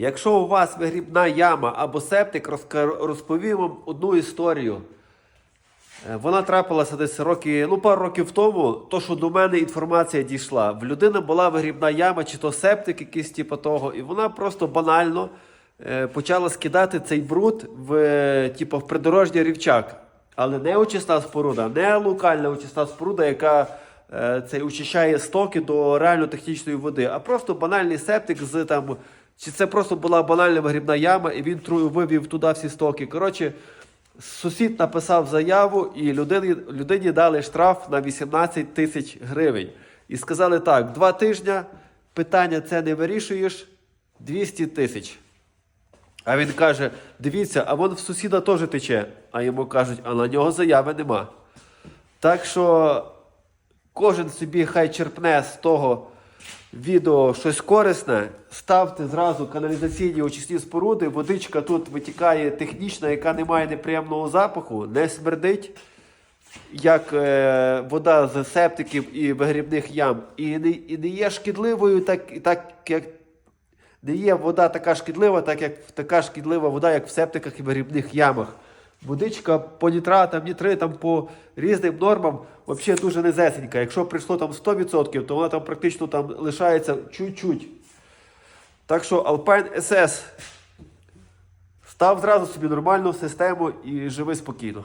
Якщо у вас вигрібна яма або септик, розповім вам одну історію. Е, Вона трапилася десь роки, ну, пару років тому, то, що до мене інформація дійшла. В людини була вигрібна яма, чи то септик якийсь типу того, і вона просто банально е, почала скидати цей бруд в, е, типу, в придорожній рівчак. Але не очисна споруда, не локальна очисна споруда, яка е, цей, очищає стоки до реально технічної води, а просто банальний септик з там. Чи це просто була банальна вигрібна яма, і він вивів туди всі стоки. Коротше, Сусід написав заяву, і людині, людині дали штраф на 18 тисяч гривень. І сказали так: два тижні питання це не вирішуєш 200 тисяч. А він каже: дивіться, а вон в сусіда теж тече. А йому кажуть, а на нього заяви нема. Так що кожен собі хай черпне з того відео щось корисне, ставте зразу каналізаційні очисні споруди. Водичка тут витікає технічна, яка не має неприємного запаху, не смердить, як е, вода з септиків і вигрібних ям. І не, і не є шкідливою, так, так як не є вода така шкідлива, так як така шкідлива вода, як в септиках і вигрібних ямах. Водичка по нітратам, нітритам, по різним нормам взагалі дуже низесенька. Якщо прийшло там 100%, то вона там практично там лишається чуть-чуть. Так що Alpine SS став зразу собі нормальну систему і живи спокійно.